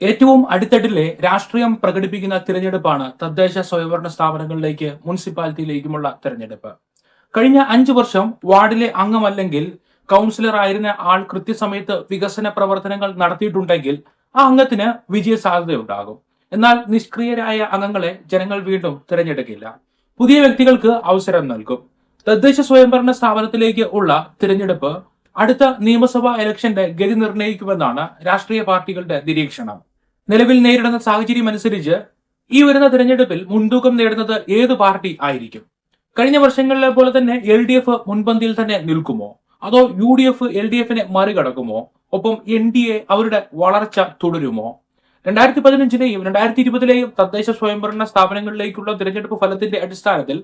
ഏറ്റവും അടിത്തട്ടിലെ രാഷ്ട്രീയം പ്രകടിപ്പിക്കുന്ന തിരഞ്ഞെടുപ്പാണ് തദ്ദേശ സ്വയംഭരണ സ്ഥാപനങ്ങളിലേക്ക് മുനിസിപ്പാലിറ്റിയിലേക്കുമുള്ള തിരഞ്ഞെടുപ്പ്. കഴിഞ്ഞ അഞ്ചു വർഷം വാർഡിലെ അംഗമല്ലെങ്കിൽ കൗൺസിലർ ആയിരുന്ന ആൾ കൃത്യസമയത്ത് വികസന പ്രവർത്തനങ്ങൾ നടത്തിയിട്ടുണ്ടെങ്കിൽ ആ അംഗത്തിന് വിജയ സാധ്യതയുണ്ടാകും എന്നാൽ നിഷ്ക്രിയരായ അംഗങ്ങളെ ജനങ്ങൾ വീണ്ടും തിരഞ്ഞെടുക്കില്ല. പുതിയ വ്യക്തികൾക്ക് അവസരം നൽകും. തദ്ദേശ സ്വയംഭരണ സ്ഥാപനത്തിലേക്ക് ഉള്ള തിരഞ്ഞെടുപ്പ് അടുത്ത നിയമസഭാ ഇലക്ഷന്റെ ഗതി നിർണയിക്കുമെന്നാണ് രാഷ്ട്രീയ പാർട്ടികളുടെ നിരീക്ഷണം. നിലവിൽ നേരിടുന്ന സാഹചര്യം അനുസരിച്ച് ഈ വരുന്ന തിരഞ്ഞെടുപ്പിൽ മുൻതൂക്കം നേടുന്നത് ഏത് പാർട്ടി ആയിരിക്കും? കഴിഞ്ഞ വർഷങ്ങളിലെ പോലെ തന്നെ എൽ ഡി എഫ് മുൻപന്തിയിൽ തന്നെ നിൽക്കുമോ? അതോ U D F L D എഫിനെ മറികടക്കുമോ? ഒപ്പം എൻ ഡി എ അവരുടെ വളർച്ച തുടരുമോ? രണ്ടായിരത്തി പതിനഞ്ചിലെയും രണ്ടായിരത്തി ഇരുപതിലെയും തദ്ദേശ സ്വയംഭരണ സ്ഥാപനങ്ങളിലേക്കുള്ള തിരഞ്ഞെടുപ്പ് ഫലത്തിന്റെ അടിസ്ഥാനത്തിൽ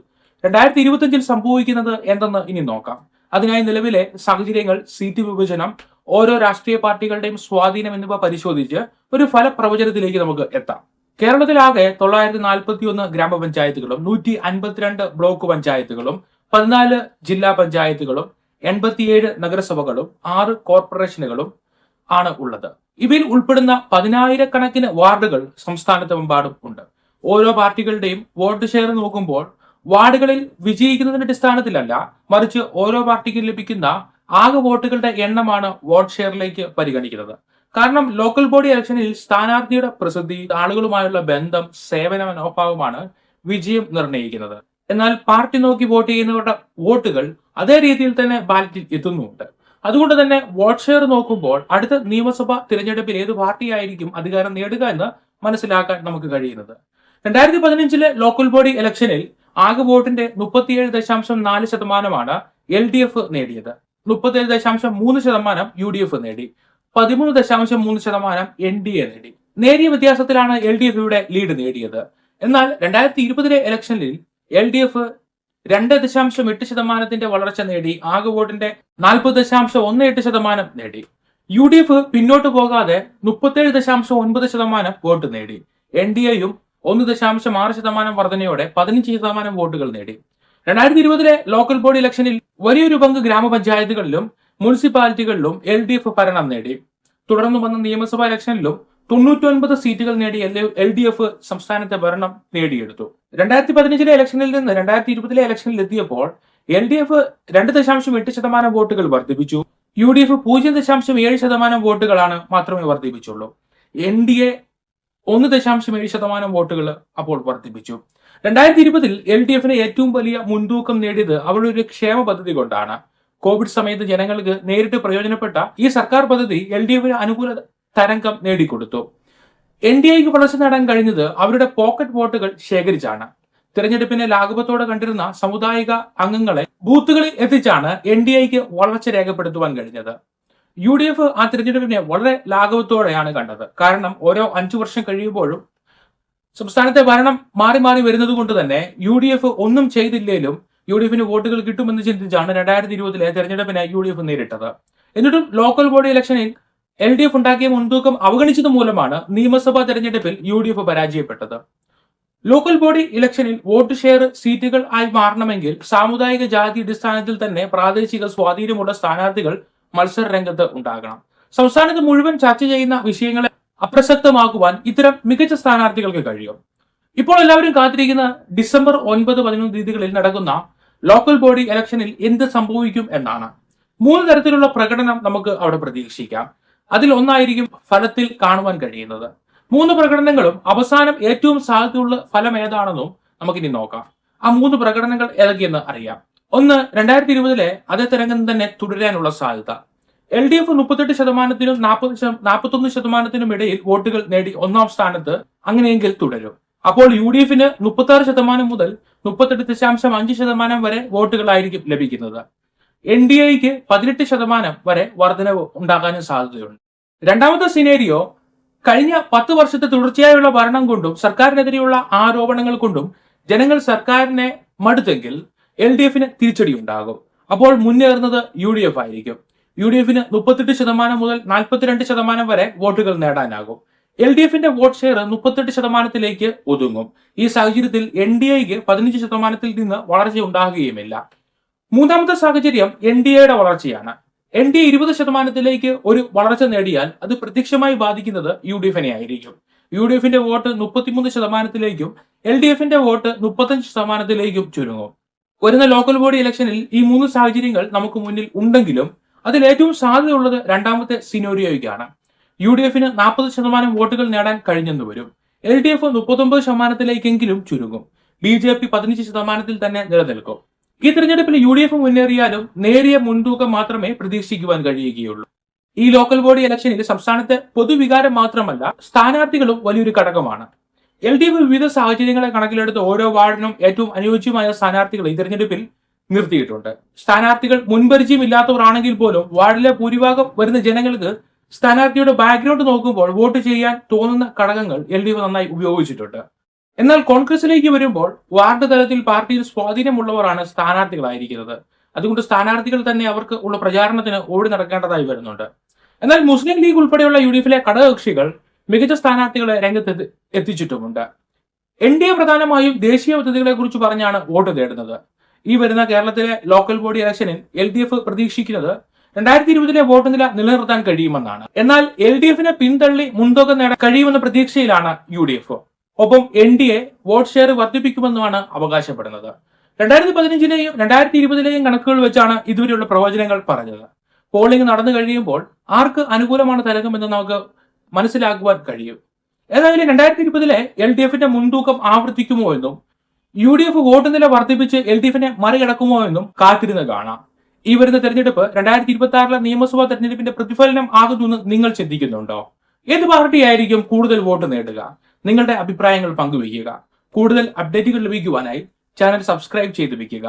രണ്ടായിരത്തി ഇരുപത്തിയഞ്ചിൽ സംഭവിക്കുന്നത് എന്തെന്ന് ഇനി നോക്കാം. അതിനായി നിലവിലെ സാഹചര്യങ്ങൾ സീറ്റ് വിഭജനം ഓരോ രാഷ്ട്രീയ പാർട്ടികളുടെയും സ്വാധീനം എന്നിവ പരിശോധിച്ച് ഒരു ഫലപ്രവചനത്തിലേക്ക് നമുക്ക് എത്താം. കേരളത്തിലാകെ തൊള്ളായിരത്തി നാൽപ്പത്തി ഒന്ന് ഗ്രാമപഞ്ചായത്തുകളും നൂറ്റി അൻപത്തിരണ്ട് ബ്ലോക്ക് പഞ്ചായത്തുകളും പതിനാല് ജില്ലാ പഞ്ചായത്തുകളും എൺപത്തിയേഴ് നഗരസഭകളും ആറ് കോർപ്പറേഷനുകളും ആണ് ഉള്ളത്. ഇവയിൽ ഉൾപ്പെടുന്ന പതിനായിരക്കണക്കിന് വാർഡുകൾ സംസ്ഥാനത്തെമ്പാടും ഉണ്ട്. ഓരോ പാർട്ടികളുടെയും വോട്ട് ഷെയർ നോക്കുമ്പോൾ വാർഡുകളിൽ വിജയിക്കുന്നതിന്റെ അടിസ്ഥാനത്തിലല്ല മറിച്ച് ഓരോ പാർട്ടിക്കും ലഭിക്കുന്ന ആകെ വോട്ടുകളുടെ എണ്ണമാണ് വോട്ട് ഷെയറിലേക്ക് പരിഗണിക്കുന്നത്. കാരണം ലോക്കൽ ബോഡി ഇലക്ഷനിൽ സ്ഥാനാർത്ഥിയുടെ പ്രസിദ്ധി ആളുകളുമായുള്ള ബന്ധം സേവന മനോഭാവമാണ് വിജയം നിർണയിക്കുന്നത്. എന്നാൽ പാർട്ടി നോക്കി വോട്ട് ചെയ്യുന്നവരുടെ വോട്ടുകൾ അതേ രീതിയിൽ തന്നെ ബാലറ്റിൽ എത്തുന്നുമുണ്ട്. അതുകൊണ്ട് തന്നെ വോട്ട് ഷെയർ നോക്കുമ്പോൾ അടുത്ത നിയമസഭാ തിരഞ്ഞെടുപ്പിൽ ഏത് പാർട്ടിയായിരിക്കും അധികാരം നേടുക എന്ന് മനസ്സിലാക്കാൻ നമുക്ക് കഴിയുന്നത്. രണ്ടായിരത്തി പതിനഞ്ചിലെ ലോക്കൽ ബോഡി ഇലക്ഷനിൽ ആകെ വോട്ടിന്റെ മുപ്പത്തിയേഴ് ദശാംശം നാല് ശതമാനമാണ് എൽ ഡി എഫ് നേടിയത്. മുപ്പത്തേഴ് ദശാംശം മൂന്ന് ശതമാനം യു ഡി എഫ് നേടി. പതിമൂന്ന് ദശാംശം മൂന്ന് ശതമാനം എൻ ഡി എ നേടി. നേരിയ വ്യത്യാസത്തിലാണ് എൽ ഡി എഫ് ഇവിടെ ലീഡ് നേടിയത്. എന്നാൽ രണ്ടായിരത്തി ഇരുപതിലെ ഇലക്ഷനിൽ എൽ ഡി എഫ് രണ്ട് ദശാംശം എട്ട് ശതമാനത്തിന്റെ വളർച്ച നേടി. ആകെ വോട്ടിന്റെ നാൽപ്പത് ദശാംശം ഒന്ന് എട്ട് ശതമാനം നേടി. യു ഡി എഫ് പിന്നോട്ട് പോകാതെ മുപ്പത്തേഴ് ദശാംശം ഒൻപത് ശതമാനം വോട്ട് നേടി. എൻ ഡി എയും ഒന്ന് ദശാംശം ആറ് ശതമാനം വർധനയോടെ പതിനഞ്ച് ശതമാനം വോട്ടുകൾ നേടി. രണ്ടായിരത്തി ഇരുപതിലെ ലോക്കൽ ബോഡി ഇലക്ഷനിൽ വലിയൊരു പങ്ക് ഗ്രാമപഞ്ചായത്തുകളിലും മുനിസിപ്പാലിറ്റികളിലും എൽ ഡി എഫ് ഭരണം നേടി. തുടർന്ന് വന്ന നിയമസഭാ ഇലക്ഷനിലും തൊണ്ണൂറ്റൊൻപത് സീറ്റുകൾ നേടി എൽ ഡി എഫ് സംസ്ഥാനത്തെ ഭരണം നേടിയെടുത്തു. രണ്ടായിരത്തി പതിനഞ്ചിലെ ഇലക്ഷനിൽ നിന്ന് രണ്ടായിരത്തി ഇരുപതിലെ ഇലക്ഷനിൽ എത്തിയപ്പോൾ എൽ ഡി എഫ് രണ്ട് ദശാംശം എട്ട് ശതമാനം വോട്ടുകൾ വർദ്ധിപ്പിച്ചു. യു ഡി എഫ് പൂജ്യം ദശാംശം ഏഴ് ശതമാനം വോട്ടുകളാണ് മാത്രമേ വർദ്ധിപ്പിച്ചുള്ളൂ. എൻ ഡി എ ഒന്ന് ദശാംശം ഏഴ് ശതമാനം വോട്ടുകൾ അപ്പോൾ വർദ്ധിപ്പിച്ചു. രണ്ടായിരത്തി ഇരുപതിൽ എൽ ഡി എഫിന് ഏറ്റവും വലിയ മുൻതൂക്കം നേടിയത് അവരുടെ ഒരു ക്ഷേമ പദ്ധതി കൊണ്ടാണ്. കോവിഡ് സമയത്ത് ജനങ്ങൾക്ക് നേരിട്ട് പ്രയോജനപ്പെട്ട ഈ സർക്കാർ പദ്ധതി എൽ ഡി എഫിന് അനുകൂല തരംഗം നേടിക്കൊടുത്തു. എൻ ഡി എക്ക് വളർച്ച നേടാൻ കഴിഞ്ഞത് അവരുടെ പോക്കറ്റ് വോട്ടുകൾ ശേഖരിച്ചാണ്. തിരഞ്ഞെടുപ്പിനെ ലാഘവത്തോടെ കണ്ടിരുന്ന സമുദായിക അംഗങ്ങളെ ബൂത്തുകളിൽ എത്തിച്ചാണ് എൻ ഡി എക്ക് വളർച്ച രേഖപ്പെടുത്തുവാൻ കഴിഞ്ഞത്. യു ഡി എഫ് ആ തിരഞ്ഞെടുപ്പിനെ വളരെ ലാഘവത്തോടെയാണ് കണ്ടത്. കാരണം ഓരോ അഞ്ചു വർഷം കഴിയുമ്പോഴും സംസ്ഥാനത്തെ ഭരണം മാറി മാറി വരുന്നത് കൊണ്ട് തന്നെ യു ഡി എഫ് ഒന്നും ചെയ്തില്ലെങ്കിലും യു ഡി എഫിന് വോട്ടുകൾ കിട്ടുമെന്ന് ചിന്തിച്ചാണ് രണ്ടായിരത്തി ഇരുപതിലെ തെരഞ്ഞെടുപ്പിനെ യു ഡി എഫ് നേരിട്ടത്. എന്നിട്ടും ലോക്കൽ ബോഡി ഇലക്ഷനിൽ എൽ ഡി എഫ് ഉണ്ടാക്കിയ മുൻതൂക്കം അവഗണിച്ചത് മൂലമാണ് നിയമസഭാ തെരഞ്ഞെടുപ്പിൽ യു ഡി എഫ് പരാജയപ്പെട്ടത്. ലോക്കൽ ബോഡി ഇലക്ഷനിൽ വോട്ട് ഷെയർ സീറ്റുകൾ ആയി മാറണമെങ്കിൽ സാമുദായിക ജാതി അടിസ്ഥാനത്തിൽ തന്നെ പ്രാദേശിക സ്വാധീനമുള്ള സ്ഥാനാർത്ഥികൾ മത്സര രംഗത്ത് ഉണ്ടാകണം. സംസ്ഥാനത്ത് മുഴുവൻ ചർച്ച ചെയ്യുന്ന വിഷയങ്ങളെ അപ്രസക്തമാക്കുവാൻ ഇത്തരം മികച്ച സ്ഥാനാർത്ഥികൾക്ക് കഴിയും. ഇപ്പോൾ എല്ലാവരും കാത്തിരിക്കുന്ന ഡിസംബർ ഒൻപത് പതിനൊന്ന് തീയതികളിൽ നടക്കുന്ന ലോക്കൽ ബോഡി ഇലക്ഷനിൽ എന്ത് സംഭവിക്കും എന്നാണ്. മൂന്ന് തരത്തിലുള്ള പ്രകടനം നമുക്ക് അവിടെ പ്രതീക്ഷിക്കാം. അതിൽ ഒന്നായിരിക്കും ഫലത്തിൽ കാണുവാൻ കഴിയുന്നത്. മൂന്ന് പ്രകടനങ്ങളും അവസാനം ഏറ്റവും സാധ്യതയുള്ള ഫലം ഏതാണെന്നും നമുക്കിനി നോക്കാം. ആ മൂന്ന് പ്രകടനങ്ങൾ ഏതൊക്കെയെന്ന് അറിയാം. ഒന്ന് രണ്ടായിരത്തി ഇരുപതിലെ അതേ തരംഗം തന്നെ തുടരാനുള്ള സാധ്യത. എൽ ഡി എഫ് മുപ്പത്തെട്ട് ശതമാനത്തിനും നാൽപ്പത് നാൽപ്പത്തൊന്ന് ശതമാനത്തിനും ഇടയിൽ വോട്ടുകൾ നേടി ഒന്നാം സ്ഥാനത്ത് അങ്ങനെയെങ്കിൽ തുടരും. അപ്പോൾ യു ഡി എഫിന് മുപ്പത്തി ആറ് ശതമാനം മുതൽ മുപ്പത്തെട്ട് ദശാംശം അഞ്ച് ശതമാനം വരെ വോട്ടുകളായിരിക്കും ലഭിക്കുന്നത്. എൻ ഡി എക്ക് പതിനെട്ട് ശതമാനം വരെ വർധനവ് ഉണ്ടാകാനും സാധ്യതയുണ്ട്. രണ്ടാമത്തെ സിനേരിയോ കഴിഞ്ഞ പത്ത് വർഷത്തെ തുടർച്ചയായുള്ള ഭരണം കൊണ്ടും സർക്കാരിനെതിരെയുള്ള ആരോപണങ്ങൾ കൊണ്ടും ജനങ്ങൾ സർക്കാരിനെ മടുത്തെങ്കിൽ എൽ ഡി എഫിന് തിരിച്ചടി ഉണ്ടാകും അപ്പോൾ മുന്നേറുന്നത് യു ഡി എഫ് ആയിരിക്കും. യു ഡി എഫിന് മുപ്പത്തെട്ട് ശതമാനം മുതൽ നാൽപ്പത്തിരണ്ട് ശതമാനം വരെ വോട്ടുകൾ നേടാനാകും. എൽ ഡി എഫിന്റെ വോട്ട് ഷെയർ മുപ്പത്തെട്ട് ശതമാനത്തിലേക്ക് ഒതുങ്ങും. ഈ സാഹചര്യത്തിൽ എൻ ഡി എക്ക് പതിനഞ്ച് ശതമാനത്തിൽ നിന്ന് വളർച്ച ഉണ്ടാകുകയുമില്ല. മൂന്നാമത്തെ സാഹചര്യം എൻ ഡി എയുടെ വളർച്ചയാണ്. എൻ ഡി എ ഇരുപത് ശതമാനത്തിലേക്ക് ഒരു വളർച്ച നേടിയാൽ അത് പ്രത്യക്ഷമായി ബാധിക്കുന്നത് യു ഡി എഫിനെ ആയിരിക്കും. യു ഡി എഫിന്റെ വോട്ട് മുപ്പത്തിമൂന്ന് ശതമാനത്തിലേക്കും എൽ ഡി എഫിന്റെ വോട്ട് മുപ്പത്തഞ്ച് ശതമാനത്തിലേക്കും ചുരുങ്ങും. വരുന്ന ലോക്കൽ ബോഡി ഇലക്ഷനിൽ ഈ മൂന്ന് സാഹചര്യങ്ങൾ നമുക്ക് മുന്നിൽ ഉണ്ടെങ്കിലും അതിൽ ഏറ്റവും സാധ്യതയുള്ളത് രണ്ടാമത്തെ സിനോരിയോയ്ക്കാണ്. യു ഡി എഫിന് നാൽപ്പത് ശതമാനം വോട്ടുകൾ നേടാൻ കഴിഞ്ഞെന്ന് വരും. എൽ ഡി എഫ് മുപ്പത്തൊമ്പത് ശതമാനത്തിലേക്കെങ്കിലും ചുരുങ്ങും. ബി ജെ പി പതിനഞ്ച് ശതമാനത്തിൽ തന്നെ നിലനിൽക്കും. ഈ തെരഞ്ഞെടുപ്പിൽ യു ഡി എഫ് മുന്നേറിയാലും നേരിയ മുൻതൂക്കം മാത്രമേ പ്രതീക്ഷിക്കുവാൻ കഴിയുകയുള്ളൂ. ഈ ലോക്കൽ ബോഡി ഇലക്ഷനിൽ സംസ്ഥാനത്തെ പൊതുവികാരം മാത്രമല്ല സ്ഥാനാർത്ഥികളും വലിയൊരു ഘടകമാണ്. എൽ ഡി എഫ് വിവിധ സാഹചര്യങ്ങളെ കണക്കിലെടുത്ത് ഓരോ വാർഡിനും ഏറ്റവും അനുയോജ്യമായ സ്ഥാനാർത്ഥികളെ ഈ തെരഞ്ഞെടുപ്പിൽ നിർത്തിയിട്ടുണ്ട്. സ്ഥാനാർത്ഥികൾ മുൻപരിചയമില്ലാത്തവരാണെങ്കിൽ പോലും വാർഡിലെ ഭൂരിഭാഗം വരുന്ന ജനങ്ങൾക്ക് സ്ഥാനാർത്ഥിയുടെ ബാക്ക്ഗ്രൗണ്ട് നോക്കുമ്പോൾ വോട്ട് ചെയ്യാൻ തോന്നുന്ന ഘടകങ്ങൾ എൽ ഡി എഫ് നന്നായി ഉപയോഗിച്ചിട്ടുണ്ട്. എന്നാൽ കോൺഗ്രസിലേക്ക് വരുമ്പോൾ വാർഡ് തലത്തിൽ പാർട്ടിയിൽ സ്വാധീനമുള്ളവരാണ് സ്ഥാനാർത്ഥികളായിരിക്കുന്നത്. അതുകൊണ്ട് സ്ഥാനാർത്ഥികൾ തന്നെ അവർക്ക് ഉള്ള പ്രചാരണത്തിന് ഓടി നടക്കേണ്ടതായി വരുന്നുണ്ട്. എന്നാൽ മുസ്ലിം ലീഗ് ഉൾപ്പെടെയുള്ള യു ഡി എഫിലെ ഘടകകക്ഷികൾ മികച്ച സ്ഥാനാർത്ഥികളെ രംഗത്ത് എത്തി- എത്തിച്ചിട്ടുമുണ്ട്. എൻ ഡി എ പ്രധാനമായും ദേശീയ പദ്ധതികളെ കുറിച്ച് പറഞ്ഞാണ് വോട്ട് തേടുന്നത്. ഈ വരുന്ന കേരളത്തിലെ ലോക്കൽ ബോഡി ഇലക്ഷനിൽ എൽ ഡി എഫ് പ്രതീക്ഷിക്കുന്നത് രണ്ടായിരത്തി ഇരുപതിലെ വോട്ട് നില നിലനിർത്താൻ കഴിയുമെന്നാണ്. എന്നാൽ എൽ ഡി എഫിനെ പിന്തള്ളി മുൻതൂക്കം നേടാൻ കഴിയുമെന്ന പ്രതീക്ഷയിലാണ് യു ഡി എഫ്. ഒപ്പം N D A vote share വർദ്ധിപ്പിക്കുമെന്നുമാണ് അവകാശപ്പെടുന്നത്. രണ്ടായിരത്തി പതിനഞ്ചിലെയും രണ്ടായിരത്തി ഇരുപതിലെയും കണക്കുകൾ വെച്ചാണ് ഇതുവരെയുള്ള പ്രവചനങ്ങൾ പറഞ്ഞത്. പോളിംഗ് നടന്നു കഴിയുമ്പോൾ ആർക്ക് അനുകൂലമാണ് തരംഗമെന്ന് നമുക്ക് മനസ്സിലാക്കുവാൻ കഴിയും. ഏതായാലും രണ്ടായിരത്തി ഇരുപതിലെ എൽ ഡി എഫിന്റെ മുൻതൂക്കം ആവർത്തിക്കുമോ എന്നും യു ഡി എഫ് വോട്ട് നില വർദ്ധിപ്പിച്ച് എൽ ഡി എഫിനെ മറികടക്കുമോ എന്നും കാത്തിരുന്ന് കാണാം. ഈ വരുന്ന തെരഞ്ഞെടുപ്പ് രണ്ടായിരത്തി ഇരുപത്തി ആറിലെ നിയമസഭാ തെരഞ്ഞെടുപ്പിന്റെ പ്രതിഫലനം ആകുമെന്ന് നിങ്ങൾ ചിന്തിക്കുന്നുണ്ടോ? ഏത് പാർട്ടിയായിരിക്കും കൂടുതൽ വോട്ട് നേടുക? നിങ്ങളുടെ അഭിപ്രായങ്ങൾ പങ്കുവയ്ക്കുക. കൂടുതൽ അപ്ഡേറ്റുകൾ ലഭിക്കുവാനായി ചാനൽ സബ്സ്ക്രൈബ് ചെയ്ത് വെക്കുക